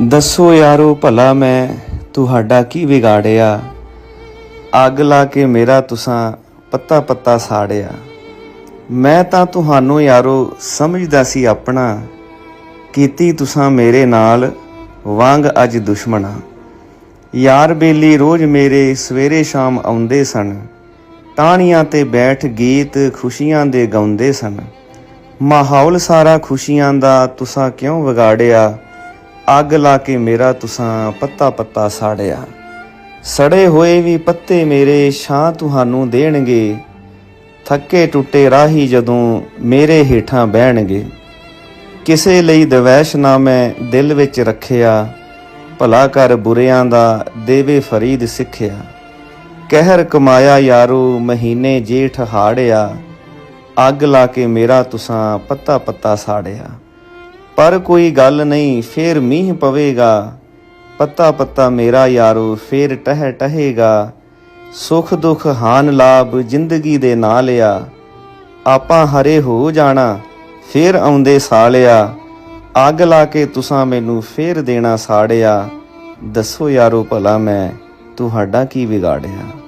ਦੱਸੋ ਯਾਰੋ ਭਲਾ ਮੈਂ ਤੁਹਾਡਾ ਕੀ ਵਿਗਾੜਿਆ? ਅੱਗ ਲਾ ਕੇ ਮੇਰਾ ਤੁਸਾਂ ਪੱਤਾ ਪੱਤਾ ਸਾੜਿਆ। ਮੈਂ ਤਾਂ ਤੁਹਾਨੂੰ ਯਾਰੋ ਸਮਝਦਾ ਸੀ ਆਪਣਾ, ਕੀਤੀ ਤੁਸਾਂ ਮੇਰੇ ਨਾਲ ਵਾਂਗ ਅੱਜ ਦੁਸ਼ਮਣਾ। ਯਾਰ ਬੇਲੀ ਰੋਜ਼ ਮੇਰੇ ਸਵੇਰੇ ਸ਼ਾਮ ਆਉਂਦੇ ਸਨ, ਟਾਹਣੀਆਂ ਤੇ ਬੈਠ ਗੀਤ ਖੁਸ਼ੀਆਂ ਦੇ ਗਾਉਂਦੇ ਸਨ। ਮਾਹੌਲ ਸਾਰਾ ਖੁਸ਼ੀਆਂ ਦਾ ਤੁਸਾਂ ਕਿਉਂ ਵਿਗਾੜਿਆ? ਅੱਗ ਲਾ ਕੇ ਮੇਰਾ ਤੁਸਾਂ ਪੱਤਾ ਪੱਤਾ ਸਾੜਿਆ। ਸੜੇ ਹੋਏ ਵੀ ਪੱਤੇ ਮੇਰੇ ਛਾਂ ਤੁਹਾਨੂੰ ਦੇਣਗੇ। ਥੱਕੇ ਟੁੱਟੇ ਰਾਹੀ ਜਦੋਂ ਮੇਰੇ ਹੇਠਾਂ ਬਹਿਣਗੇ। ਕਿਸੇ ਲਈ ਦਵੈਸ਼ ਨਾ ਮੈਂ ਦਿਲ ਵਿੱਚ ਰੱਖਿਆ। ਭਲਾ ਕਰ ਬੁਰਿਆਂ ਦਾ ਦੇਵੇ ਫਰੀਦ ਸਿੱਖਿਆ। ਕਹਿਰ ਕਮਾਇਆ ਯਾਰੋ ਮਹੀਨੇ ਜੇਠ ਹਾੜਿਆ। ਅੱਗ ਲਾ ਕੇ ਮੇਰਾ ਤੁਸਾਂ ਪੱਤਾ ਪੱਤਾ ਸਾੜਿਆ। ਪਰ ਕੋਈ ਗੱਲ ਨਹੀਂ, ਫੇਰ ਮੀਂਹ ਪਵੇਗਾ। ਪੱਤਾ ਪੱਤਾ ਮੇਰਾ ਯਾਰੋ, ਫੇਰ ਟਹਿ ਟਹੇਗਾ ਸੁਖ ਦੁਖ ਹਾਨ ਲਾਭ ਜ਼ਿੰਦਗੀ ਦੇ ਨਾ ਲਿਆ। ਆਪਾਂ ਹਰੇ ਹੋ ਜਾਣਾ, ਫੇਰ ਆਉਂਦੇ ਸਾਲਿਆ। ਅੱਗ ਲਾ ਕੇ ਤੁਸਾਂ ਮੈਨੂੰ ਫੇਰ ਦੇਣਾ ਸਾੜਿਆ। ਦੱਸੋ ਯਾਰੋ ਭਲਾ ਮੈਂ, ਤੁਹਾਡਾ ਕੀ ਵਿਗਾੜਿਆ?